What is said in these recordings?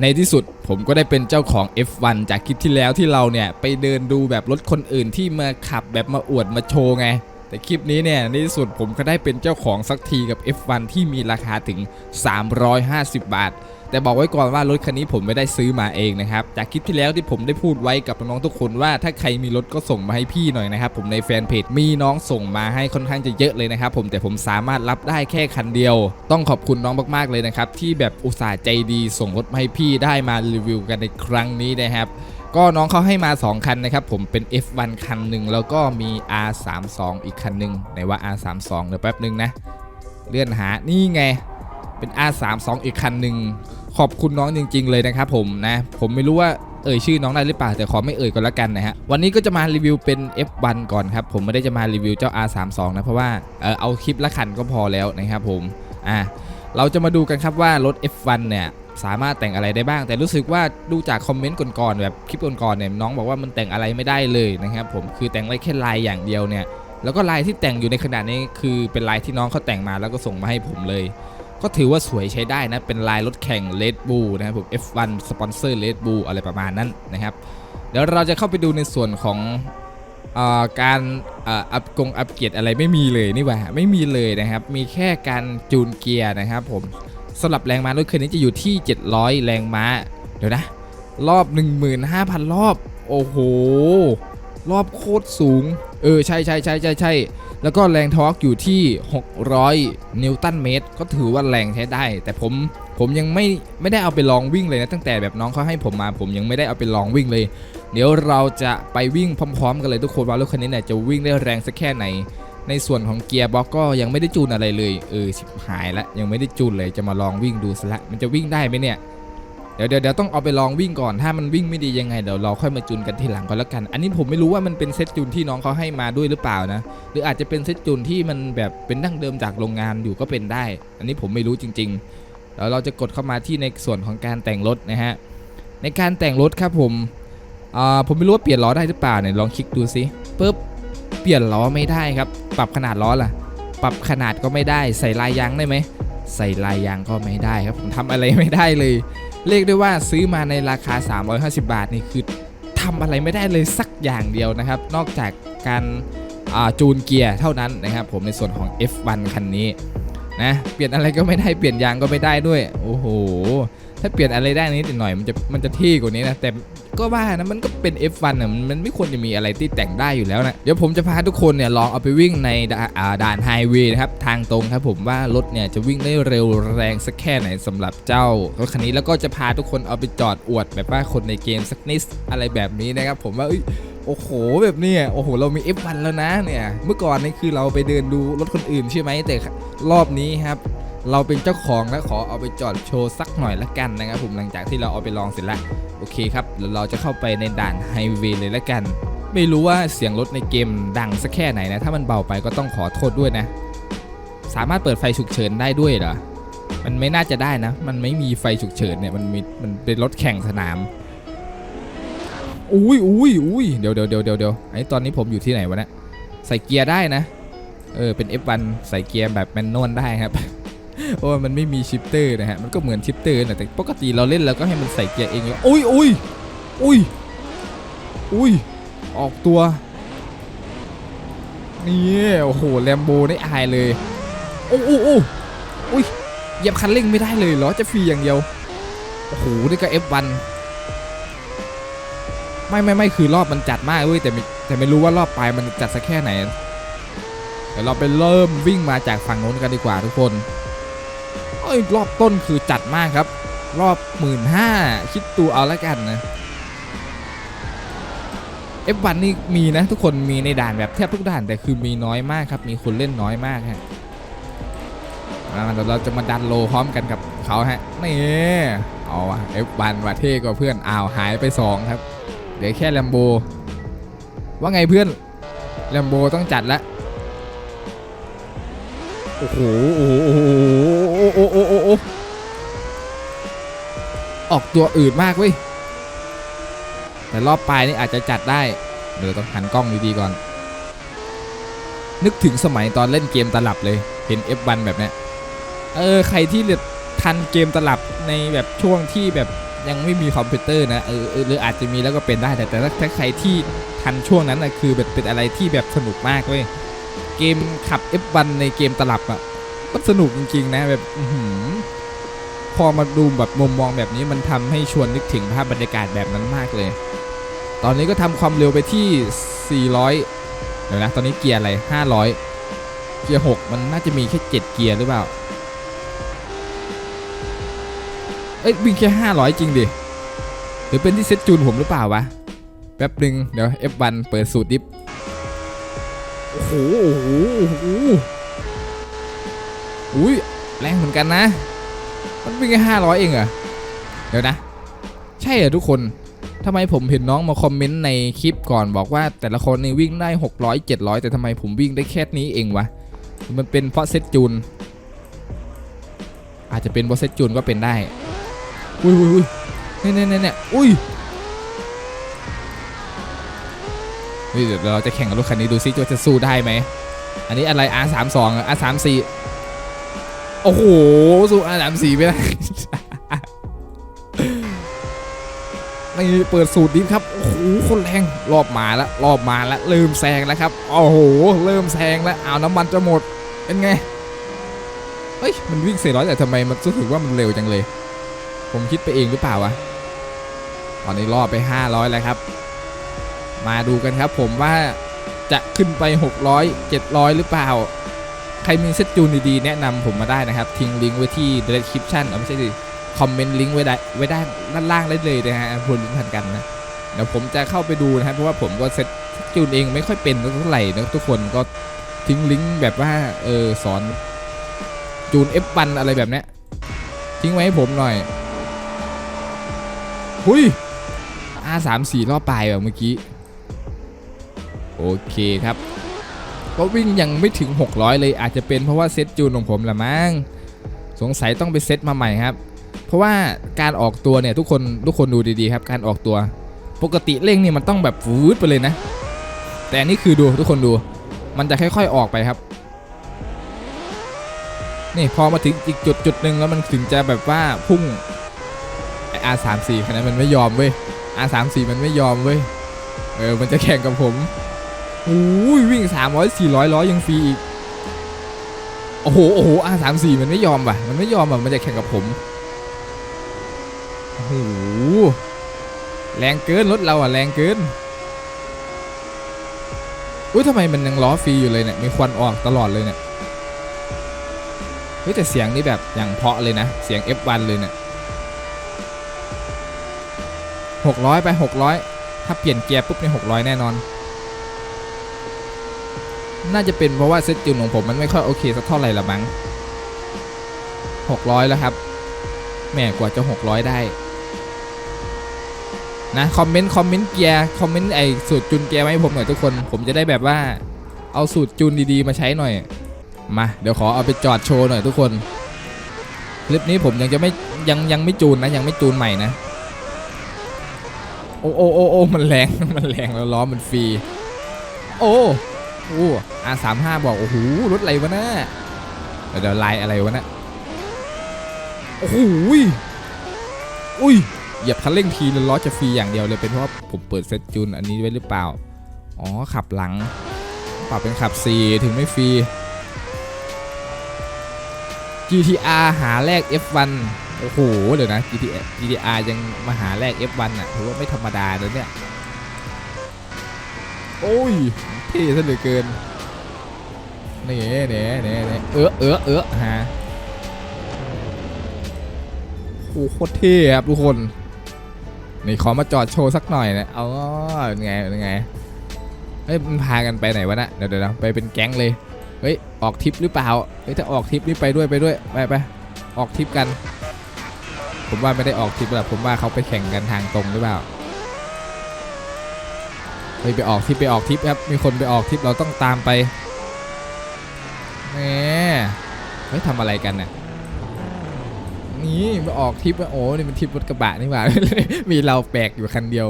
ในที่สุดผมก็ได้เป็นเจ้าของ F1 จากคลิปที่แล้วที่เราเนี่ยไปเดินดูแบบรถคนอื่นที่มาขับแบบมาอวดมาโชว์ไง แต่คลิปนี้เนี่ยในที่สุดผมก็ได้เป็นเจ้าของสักทีกับ F1 ที่มีราคาถึง 350 บาท แต่บอกไว้ก่อนว่ารถคันนี้ผมไม่ได้ซื้อมาเองนะครับจากคลิปที่แล้วที่ผมได้พูดไว้กับน้องๆทุกคนว่าถ้าใครมีรถก็ส่งมาให้พี่หน่อยนะครับผมในแฟนเพจมีน้องส่งมาให้ค่อนข้างจะเยอะเลยนะครับผมแต่ผมสามารถรับได้แค่คันเดียว ต้องขอบคุณน้องมากๆเลยนะครับที่แบบอุตส่าห์ใจดีส่งรถมาให้พี่ได้มารีวิวกันในครั้งนี้นะครับก็น้องเขาให้มา 2 คันนะครับผมเป็น F1 คันหนึ่งแล้วก็มี R32 อีกคันหนึ่งไหนว่า R32 เดี๋ยวแป๊บหนึ่งนะ เลื่อนหานี่ไงเป็น R32 อีกคันหนึ่ง ขอบคุณน้องจริง ๆ เลยนะครับผมนะ ผมไม่รู้ว่าเอ่ยชื่อน้องได้หรือเปล่าแต่ขอไม่เอ่ยก็แล้วกันนะฮะวันนี้ก็จะมารีวิวเป็น F1 ก่อนครับผมไม่ได้จะมารีวิวเจ้า R32 นะเพราะว่าเออเอาคลิปละคันก็พอแล้วนะครับผมอะเราจะมาดูกันครับว่ารถ F1 เนี่ยสามารถแต่งอะไรได้บ้าง แต่รู้สึกว่าดูจากคอมเมนต์ก่อนๆแบบคลิปก่อนๆเนี่ยน้องบอกว่ามันแต่งอะไรไม่ได้เลยนะครับผมคือแต่งได้แค่ลายอย่างเดียวเนี่ยแล้วก็ลายที่แต่งอยู่ในขณะนี้คือเป็นลายที่น้องเขาแต่งมาแล้วก็ส่งมาให้ผมเลย ก็ถือว่าสวยใช้ได้นะ เป็นลายรถแข่ง Red Bull นะครับผม F1 สปอนเซอร์ Red Bull อะไรประมาณนั้นนะครับ เดี๋ยวเราจะเข้าไปดูในส่วนของอการอัพกงอัปเกรดอะไรไม่มีเลยนี่หว่าไม่มีเลยนะครับ มีแค่การจูนเกียร์นะครับผมสำหรับแรงม้ารถคันนี้จะอยู่ที่ 700 แรงม้า เดี๋ยวนะ รอบ 15,000 รอบ โอ้โห รอบโคตรสูง เออ ใช่ใช่ใช่ใช่ใช่แล้วก็แรงทอร์กอยู่ที่ 600 นิวตันเมตร ก็ถือว่าแรงใช้ได้ แต่ผมผมยังไม่ไม่ได้เอาไปลองวิ่งเลยนะ ตั้งแต่แบบน้องเขาให้ผมมา ผมยังไม่ได้เอาไปลองวิ่งเลย เดี๋ยวเราจะไปวิ่งพร้อม ๆ กันเลยทุกคนว่ารถคันนี้เนี่ยจะวิ่งได้แรงสักแค่ไหน ในส่วนของเกียร์บ็อกก็ยังไม่ได้จูนอะไรเลย เออชิบหายละยังไม่ได้จูนเลยจะมาลองวิ่งดูซะละมันจะวิ่งได้ไหมเนี่ย เดี๋ยวเดี๋ยวต้องเอาไปลองวิ่งก่อน ถ้ามันวิ่งไม่ดียังไงเดี๋ยวเราค่อยมาจูนกันทีหลังก็แล้วกัน อันนี้ผมไม่รู้ว่ามันเป็นเซตจูนที่น้องเขาให้มาด้วยหรือเปล่านะ หรืออาจจะเป็นเซตจูนที่มันแบบเป็นดั้งเดิมจากโรงงานอยู่ก็เป็นได้ อันนี้ผมไม่รู้จริงๆแล้วเราจะกดเข้ามาที่ในส่วนของการแต่งรถนะฮะ ในการแต่งรถครับผมอ่าผมไม่รู้ว่าเปลี่ยนล้อได้หรือเปล่าเนี่ยลองคลิกดูสิปึ๊บเปลี่ยนล้อไม่ได้ครับ ปรับขนาดล้อล่ะ ปรับขนาดก็ไม่ได้ ใส่ลายยางได้ไหมใส่ลายยางก็ไม่ได้ครับผมทำอะไรไม่ได้เลย เรียกได้ว่าซื้อมาในราคา 350 บาทนี่คือทำอะไรไม่ได้เลยสักอย่างเดียวนะครับ นอกจากการจูนเกียร์เท่านั้นนะครับ ผมในส่วนของ F1 คันนี้นะเปลี่ยนอะไรก็ไม่ได้เปลี่ยนยางก็ไม่ได้ด้วย โอ้โห ถ้าเปลี่ยนอะไรได้นิดหน่อยมันจะมันจะที่กว่านี้นะแต่ ก็ว่านะมันก็เป็น F1 อะมันมันไม่ควรจะมีอะไรที่แต่งได้อยู่แล้วนะเดี๋ยวผมจะพาทุกคนเนี่ยลองเอาไปวิ่งในด่าดานไฮเวย์นะครับทางตรงครับผมว่ารถเนี่ยจะวิ่งได้เร็วแรงสักแค่ไหนสำหรับเจ้ารถคันนี้แล้วก็จะพาทุกคนเอาไปจอดอวดแบบว่าคนในเกมสักนิดอะไรแบบนี้นะครับผมว่าโอ้โหแบบนี้โอ้โหเรามี F1 แล้วนะเนี่ยเมื่อก่อนนี่คือเราไปเดินดูรถคนอื่นใช่ไหมแต่รอบนี้ครับ เราเป็นเจ้าของและขอเอาไปจอดโชว์สักหน่อยละกันนะครับผมหลังจากที่เราเอาไปลองเสร็จแล้วโอเคครับเราจะเข้าไปในด่านไฮเวย์เลยละกัน ไม่รู้ว่าเสียงรถในเกมดังสักแค่ไหนนะ ถ้ามันเบาไปก็ต้องขอโทษด้วยนะ สามารถเปิดไฟฉุกเฉินได้ด้วยเหรอมันไม่น่าจะได้นะ มันไม่มีไฟฉุกเฉินเนี่ยมันมีมันเป็นรถแข่งสนามอุ้ยอุ้ยอุ้ยเดี๋ยวเดี๋ยวเดี๋ยวเดี๋ยวเดี๋ยวไอ้ตอนนี้ผมอยู่ที่ไหนวะเนี่ยใส่เกียร์ได้นะ เออเป็น F1 ใส่เกียร์แบบแมนนวลได้ครับ เพราะว่ามันไม่มีชิปเตอร์นะฮะ มันก็เหมือนชิปเตอร์นะแต่ปกติเราเล่นเราก็ให้มันใส่เกียร์เองอุ้ยอุ้ยอุ้ยอุ้ยออกตัวนี่โอ้โหแลมโบได้อายเลยโอ้โอ้โอ้อุ้ยเหยียบคันเร่งไม่ได้เลยเหรอจะฟรีอย่างเดียวโอ้โหนี่ก็ F1 ไม่ไม่ไม่คือรอบมันจัดมากเว้ยแต่แต่ไม่รู้ว่ารอบปลายมันจัดสักแค่ไหนเดี๋ยวเราไปเริ่มวิ่งมาจากฝั่งโน้นกันดีกว่าทุกคน ยรอบต้นคือจัดมากครับ รอบหมื่นห้าคิดตัวเอาล้วกันนะ F1 นี่มีนะทุกคนมีในด่านแบบแทบทุกด่านแต่คือมีน้อยมากครับ มีคนเล่นน้อยมากฮะอ่าเราจะมาดันโลพร้อมกันกับเขาฮะนี่เอาวะ F1 ว่ะเท่กว่าเพื่อนอ้าวหายไป 2 ครับเหลือแค่แลมโบว่าไงเพื่อนแลมโบต้องจัดละ โอ้โหโอ้โหโอ้โหโอ้โหโอ้โหออกตัวอืดมากเว้ย แต่รอบปลายนี่อาจจะจัดได้ เดี๋ยวต้องหันกล้องดีๆก่อน นึกถึงสมัยตอนเล่นเกมตลับเลย เห็น F1 แบบนี้เออ ใครที่เลือทันเกมตลับในแบบช่วงที่แบบยังไม่มีคอมพิวเตอร์นะเออเออหรืออาจจะมีแล้วก็เป็นได้แต่แต่ถ้าถ้าใครที่ทันช่วงนั้นนะคือแบบเป็นอะไรที่แบบสนุกมากเว้ย เกมขับ F1 ในเกมตลับอะมันสนุกจริงๆนะแบบอพอมาดูแบบมุมมองแบบนี้มันทำให้ชวนนึกถึงภาพบรรยากาศแบบนั้นมากเลย ตอนนี้ก็ทำความเร็วไปที่ 400 เดี๋ยวนะ ตอนนี้เกียร์อะไร 500 เกียร์ 6 มันน่าจะมีแค่ 7 เกียร์หรือเปล่า เอ้ยวิ่งแค่ 500 จริงดิ หรือเป็นที่เซ็ตจูนผมหรือเปล่าวะ แป๊บหนึ่งเดี๋ยว F1 เปิดสูตรดิฟ หโอ้โหโอ้โหอุ้ยแรงเหมือนกันนะ มันวิ่งแค่500เองเหรอเดี๋ยวนะ ใช่เหรอทุกคนทำไมผมเห็นน้องมาคอมเมนต์ในคลิปก่อนบอกว่าแต่ละคนนี่วิ่งได้ 600 700 แต่ทำไมผมวิ่งได้แค่นี้เองวะ มันเป็นเพราะเซตจูน อาจจะเป็นเพราะเซตจูนก็เป็นได้ อุ้ยอุ้ยอุ้ยเนี่ยเนี่ยเนี่ยเนี่ยอุ้ย เฮ้ยเดี๋ยวเราจะแข่งกับรถคันนี้ดูซิว่าจะสู้ได้ไหม อันนี้อะไร R32 อะ R34 โอ้โห สู้ R34 ไม่ได้นี่เปิดสูตรดิฟครับ โอ้โห คนแรง รอบมาแล้ว รอบมาแล้ว เริ่มแซงแล้วครับ โอ้โห เริ่มแซงแล้ว เอาน้ำมันจะหมด เป็นไง เฮ้ย มันวิ่ง 400 แต่ทำไมมันรู้สึกว่ามันเร็วจังเลย ผมคิดไปเองหรือเปล่าวะ ตอนนี้รอบไป 500 แล้วครับ มาดูกันครับผมว่าจะขึ้นไป 600 700 หรือเปล่า ใครมีเซตจูนดีๆ แนะนำผมมาได้นะครับ ทิ้งลิงก์ไว้ที่ description เอาไม่ใช่ดิคอมเมนต์ลิงก์ไว้ได้ไว้ได้ด้านล่างได้เลยนะฮะพลลิงก์ทันกันนะเดี๋ยวผมจะเข้าไปดูนะครับเพราะว่าผมก็เซตจูนเองไม่ค่อยเป็นเท่าไหร่นะทุกคนก็ทิ้งลิงก์แบบว่าเออสอนจูน F1 อะไรแบบเนี้ยทิ้งไว้ให้ผมหน่อยหุย R34 รอบปลายแบบเมื่อกี้ โอเคครับก็วิ่งยังไม่ถึง 600 เลยอาจจะเป็นเพราะว่าเซตจูนของผมละมั้งสงสัยต้องไปเซตมาใหม่ครับ เพราะว่าการออกตัวเนี่ยทุกคนทุกคนดูดีๆครับ การออกตัว ปกติเร่งนี่ยมันต้องแบบฟูดไปเลยนะ แต่นี่คือดูทุกคนดู มันจะค่อยๆออกไปครับ นี่พอมาถึงอีกจุดจุดหนึ่งแล้วมันถึงจะแบบว่าพุ่งไอ R34 คันนั้นมันไม่ยอมเว้ย R34 มันไม่ยอมเว้ยเออมันจะแข่งกับผม อู้ยวิ่ง 300 400ร้อยยังฟรีอีก โอ้โหโอ้โห R34 มันไม่ยอมว่ะ มันไม่ยอมอะ มันจะแข่งกับผม โอ้โห แรงเกินรถเราอะ แรงเกิน อุ้ยทำไมมันยังล้อฟรีอยู่เลยเนี่ย มีควันออกตลอดเลยเนี่ย เฮ้ยแต่เสียงนี่แบบอย่างเพาะเลยนะ เสียง F1 เลยเนี่ย600 ไป 600 ถ้าเปลี่ยนเกียร์ปุ๊บเนี่ย600 แน่นอน น่าจะเป็นเพราะว่าเซตจูนของผมมันไม่ค่อยโอเคสักเท่าไหร่ละมั้ง600 แล้วครับแหม่กว่าจะ 600 ได้นะคอมเมนต์คอมเมนต์เกียร์คอมเมนต์ไอสูตรจูนเกียร์มาให้ผมหน่อยทุกคน ผมจะได้แบบว่าเอาสูตรจูนดีๆมาใช้หน่อยมาเดี๋ยวขอเอาไปจอดโชว์หน่อยทุกคนคลิปนี้ผมยังจะไม่ยังยังไม่จูนนะยังไม่จูนใหม่นะโอโอ้โอ้โอ้มันแรงมันแรงแล้วล้อมันฟรีโอ้ โอ้อาสามห้าบอก โอ้โห รถอะไรวะนะเดี๋ยวเดี๋ยวลายอะไรวะน่ะโอ้โหอุ้ย เหยียบคันเร่งทีแล้วล้อจะฟรีอย่างเดียวเลย เป็นเพราะผมเปิดเซตจูนอันนี้ไว้หรือเปล่า อ๋อ ขับหลังปรับเป็นขับ 4 ถึงไม่ฟรี GTR หาแลก F1 โอ้โห เดี๋ยวนะ GTR GTR ยังมาหาแลก F1 อะ ถือว่าไม่ธรรมดาเลยเนี่ย โอ้ยเท่ซะเหลือเกินนี่เน่เน่เน่เออเออเออฮะโอ้โหโคตรเท่ครับทุกคนนี่ขอมาจอดโชว์สักหน่อยนะเอาเป็นไงเป็นไงเฮ้ยมันพากันไปไหนวะนะเดี๋ยวเดี๋ยวไปเป็นแก๊งเลยเฮ้ยออกทริปหรือเปล่าเฮ้ยถ้าออกทริปนี่ไปด้วยไปด้วยไปไปออกทริปกัน ผมว่าไม่ได้ออกทริปหรอกผมว่าเขาไปแข่งกันทางตรงหรือเปล่า เฮ้ยไปออกทริปไปออกทริปครับมีคนไปออกทริปเราต้องตามไปแหมเฮ้ยทำอะไรกันน่ะนี่ไปออกทริปโอ้นี่มันทริปรถกระบะนี่หว่า มีเราแปลกอยู่คันเดียว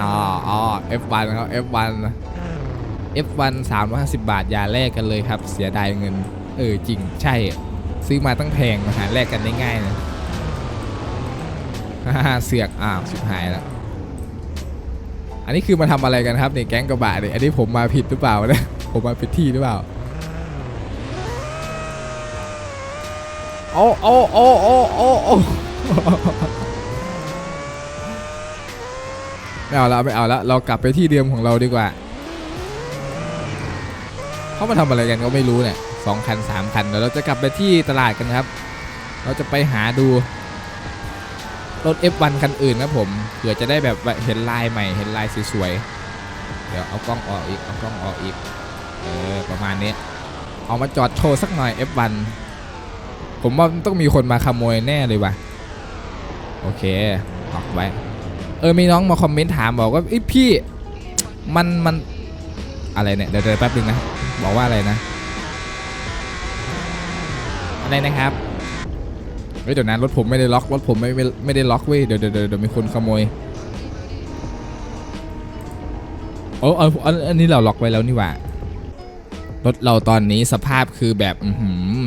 อ๋ออ๋อ F1 ครับ F1 F1 350 บาทยาแลกกันเลยครับ เสียดายเงิน เออจริงใช่ ซื้อมาตั้งแพงมาหาแลกกันได้ง่ายนะฮ่าเสือกอ้าวชิบหายแล้ว อันนี้คือมาทำอะไรกันครับเนี่ยแก๊งกระบะเนี่ยอันนี้ผมมาผิดหรือเปล่าเนี่ยผมมาผิดที่หรือเปล่าโอ้โอ้โอ้โอ้โอ้โอ้ไม่เอาละไม่เอาละเรากลับไปที่เดิมของเราดีกว่าเขามาทำอะไรกันก็ไม่รู้เนี่ยสองคันสามคันเดี๋ยวเราจะกลับไปที่ตลาดกันครับ เราจะไปหาดู รถ F1 คันอื่นนะผมเผื่อจะได้แบบเห็นลายใหม่เห็นลายสวยๆเดี๋ยวเอากล้องออกอีกเอากล้องออกอีกเออประมาณนี้เอามาจอดโชว์สักหน่อย F1 ผมว่าต้องมีคนมาขโมยแน่เลยว่ะโอเคออกไว้เออมีน้องมาคอมเมนต์ถามบอกว่าไอพี่มันมันอะไรเนี่ยเดี๋ยวเดี๋ยวแป๊บนึงนะบอกว่าอะไรนะอะไรนะครับ เฮ้ยเดี๋ยวนั้นรถผมไม่ได้ล็อกรถผมไม่ไม่ไม่ได้ล็อกเว้ยเดี๋ยวเดี๋ยวเดี๋ยวเดี๋ยวมีคนขโมยโอ้เอาอันอันนี้เราล็อกไว้แล้วนี่หว่ารถเราตอนนี้สภาพคือแบบ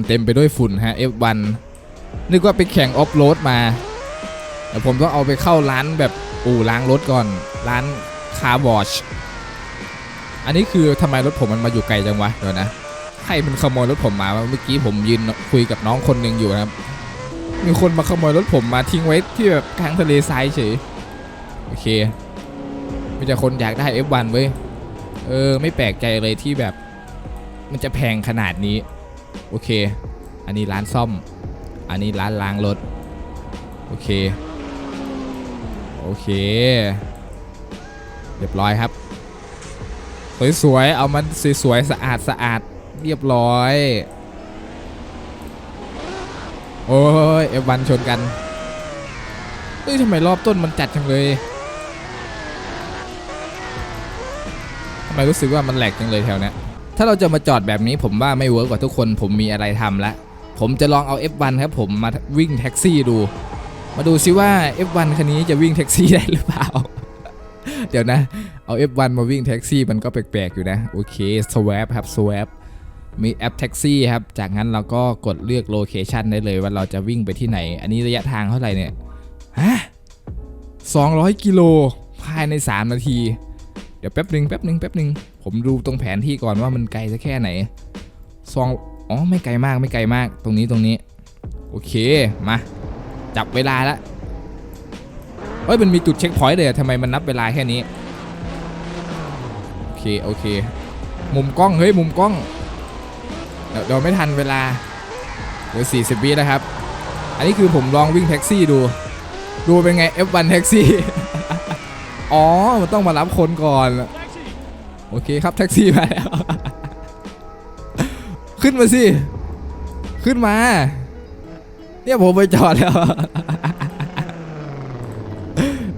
เต็มไปด้วยฝุ่นฮะ F1 นึกว่าไปแข่งออฟโรดมาแต่ผมต้องเอาไปเข้าร้านแบบอู่ล้างรถก่อนร้านคาร์บอชอันนี้คือทำไมรถผมมันมาอยู่ไกลจังวะเดี๋ยวนะใครมันขโมยรถผมมาเมื่อกี้ผมยืนคุยกับน้องคนหนึ่งอยู่นะครับ มีคนมาขโมยรถผมมาทิ้งไว้ที่แบบกลางทะเลทรายเฉย โอเคมีแต่คนอยากได้ F1 เว้ย เออ ไม่แปลกใจเลยที่แบบ มันจะแพงขนาดนี้ โอเค อันนี้ร้านซ่อม อันนี้ร้านล้างรถ โอเค โอเค เรียบร้อยครับ สวยๆ เอามันสวยๆ สะอาดสะอาด เรียบร้อย โอ้ยเอฟวันชนกันเฮ้ยทำไมรอบต้นมันจัดจังเลยทำไมรู้สึกว่ามันแหลกจังเลยแถวเนี้ยถ้าเราจะมาจอดแบบนี้ผมว่าไม่เวิร์กกว่าทุกคนผมมีอะไรทำละ ผมจะลองเอา F1 ครับผมมาวิ่งแท็กซี่ดู มาดูซิว่า F1 คันนี้จะวิ่งแท็กซี่ได้หรือเปล่า เดี๋ยวนะ เอา F1 มาวิ่งแท็กซี่มันก็แปลกๆอยู่นะ โอเค swap ครับ swap มีแอปแท็กซี่ครับ จากนั้นเราก็กดเลือกโลเคชันได้เลยว่าเราจะวิ่งไปที่ไหน อันนี้ระยะทางเท่าไหร่เนี่ย ฮะ200กิโลภายใน 3 นาที เดี๋ยวแป๊บหนึ่งแป๊บหนึ่งแป๊บหนึ่งผมดูตรงแผนที่ก่อนว่ามันไกลสักแค่ไหนสองอ๋อไม่ไกลมากไม่ไกลมากตรงนี้ตรงนี้ โอเคมา จับเวลาละเฮ้ยมันมีจุดเช็คพอยต์เลยทำไมมันนับเวลาแค่นี้ โอเคโอเค มุมกล้องเฮ้ยมุมกล้อง เดี๋ยวไม่ทันเวลาเดี๋ยว40 วินะครับ อันนี้คือผมลองวิ่งแท็กซี่ดู ดูเป็นไง F1 แท็กซี่ อ๋อ มันต้องมารับคนก่อน โอเคครับแท็กซี่มาแล้ว ขึ้นมาสิ ขึ้นมา เนี่ยผมไปจอดแล้ว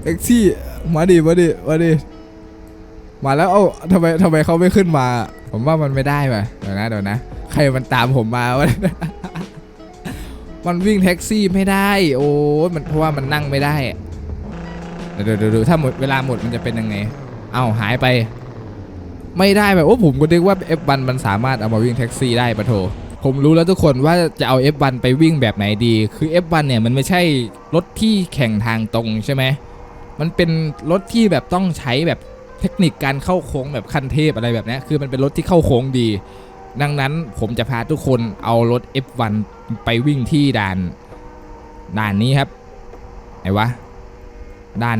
แท็กซี่ มาดิ มาดิ มาดิมาแล้ว เอ้าทำไมทำไมเขาไม่ขึ้นมา ผมว่ามันไม่ได้ป่ะเดี๋ยวนะ เดี๋ยวนะ ใครมันตามผมมาวะมันวิ่งแท็กซี่ไม่ได้ โอ้ยมันเพราะว่ามันนั่งไม่ได้เดี๋ยวดี๋ยวเดี๋ยวถ้าหมดเวลาหมดมันจะเป็นยังไง เอ้าหายไป ไม่ได้แบบโอ้ผมก็นึกว่า F1 มันสามารถเอามาวิ่งแท็กซี่ได้ปะโถผมรู้แล้วทุกคนว่าจะเอา F1 ไปวิ่งแบบไหนดี คือ F1 เนี่ยมันไม่ใช่รถที่แข่งทางตรงใช่ไหม มันเป็นรถที่แบบต้องใช้แบบเทคนิคการเข้าโค้งแบบขั้นเทพอะไรแบบนี้คือมันเป็นรถที่เข้าโค้งดี ดังนั้นผมจะพาทุกคนเอารถ F1 ไปวิ่งที่ด่านด่านนี้ครับไหนวะด่าน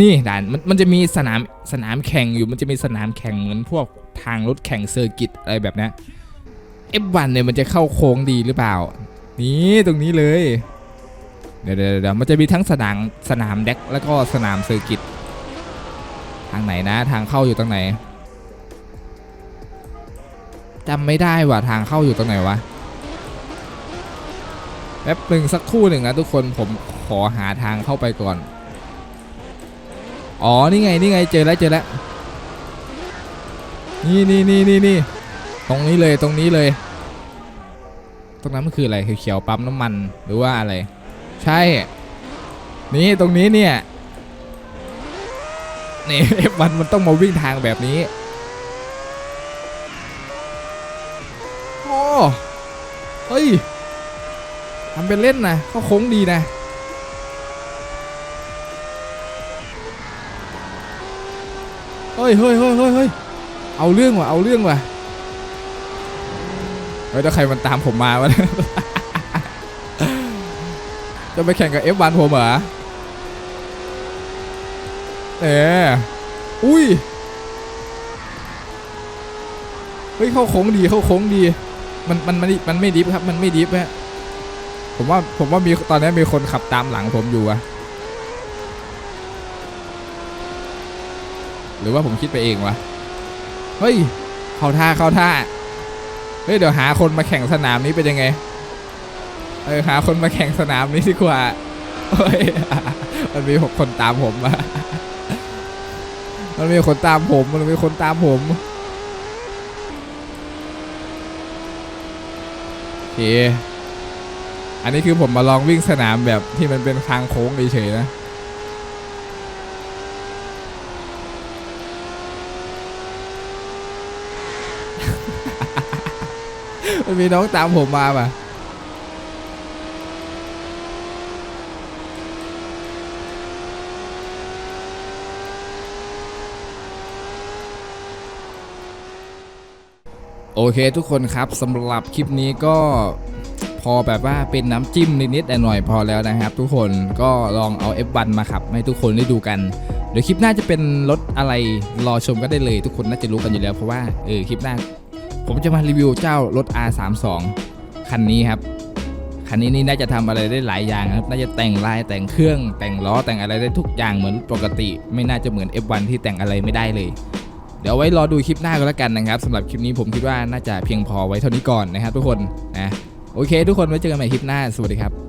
นี่ด่านมันมันจะมีสนามสนามแข่งอยู่มันจะมีสนามแข่งเหมือนพวกทางรถแข่งเซอร์กิตอะไรแบบนี้ F1 เนี่ยมันจะเข้าโค้งดีหรือเปล่า นี่ตรงนี้เลย เดี๋ยวเดี๋ยวเดี๋ยวมันจะมีทั้งสนามสนามแดกแล้วก็สนามเซอร์กิตทางไหนนะทางเข้าอยู่ตรงไหน จำไม่ได้ว่าทางเข้าอยู่ตรงไหนวะแป๊บหนึ่งสักครู่หนึ่งนะทุกคนผมขอหาทางเข้าไปก่อน อ๋อ นี่ไง นี่ไง เจอแล้ว เจอแล้ว นี่นี่นี่นี่นี่ ตรงนี้เลย ตรงนี้เลย ตรงนั้นมันคืออะไร คือเขียวปั๊มน้ำมัน หรือว่าอะไร ใช่ นี่ ตรงนี้เนี่ย นี่ F1 มันต้องมาวิ่งทางแบบนี้ อเฮ้ยทำเป็นเล่นนะก็โค้งดีนะเฮ้ยเฮ้ยเฮ้ยเฮ้ยเอาเรื่องว่ะ เอาเรื่องว่ะ เฮ้ยถ้าใครมันตามผมมาวะจะไปแข่งกับเอฟบันผมเหรอ เอออุ้ย เฮ้ย เข้าโค้งดี เข้าโค้งดี มันมันมันมันไม่ดิฟครับ มันไม่ดิฟฮะผมว่าผมว่ามีตอนนี้มีคนขับตามหลังผมอยู่อะหรือว่าผมคิดไปเองวะเฮ้ยเข้าท่าเข้าท่าเฮ้ยเดี๋ยวหาคนมาแข่งสนามนี้เป็นยังไงเออหาคนมาแข่งสนามนี้ดีกว่าเฮ้ยมันมีหกคนตามผมอะมันมีคนตามผมมันมีคนตามผม เค อันนี้คือผมมาลองวิ่งสนามแบบที่มันเป็นทางโค้งเฉยๆนะมันมีน้องตามผมมาป่ะ โอเคทุกคนครับสำหรับคลิปนี้ก็พอแบบว่าเป็นน้ำจิ้มนิดๆหน่อยๆพอแล้วนะครับ ทุกคนก็ลองเอา F1 มาขับให้ทุกคนได้ดูกันเดี๋ยวคลิปหน้าจะเป็นรถอะไรรอชมก็ได้เลย ทุกคนน่าจะรู้กันอยู่แล้วเพราะว่าเออคลิปหน้า ผมจะมารีวิวเจ้ารถ R32 คันนี้ครับคันนี้นี่น่าจะทำอะไรได้หลายอย่างครับ น่าจะแต่งลายแต่งเครื่องแต่งล้อแต่งอะไรได้ทุกอย่างเหมือนปกติ ไม่น่าจะเหมือน F1 ที่แต่งอะไรไม่ได้เลย เดี๋ยวไว้รอดูคลิปหน้าก็แล้วกันนะครับสำหรับคลิปนี้ผมคิดว่าน่าจะเพียงพอไว้เท่านี้ก่อนนะครับทุกคนนะโอเค ทุกคนไว้เจอกันใหม่คลิปหน้าสวัสดีครับ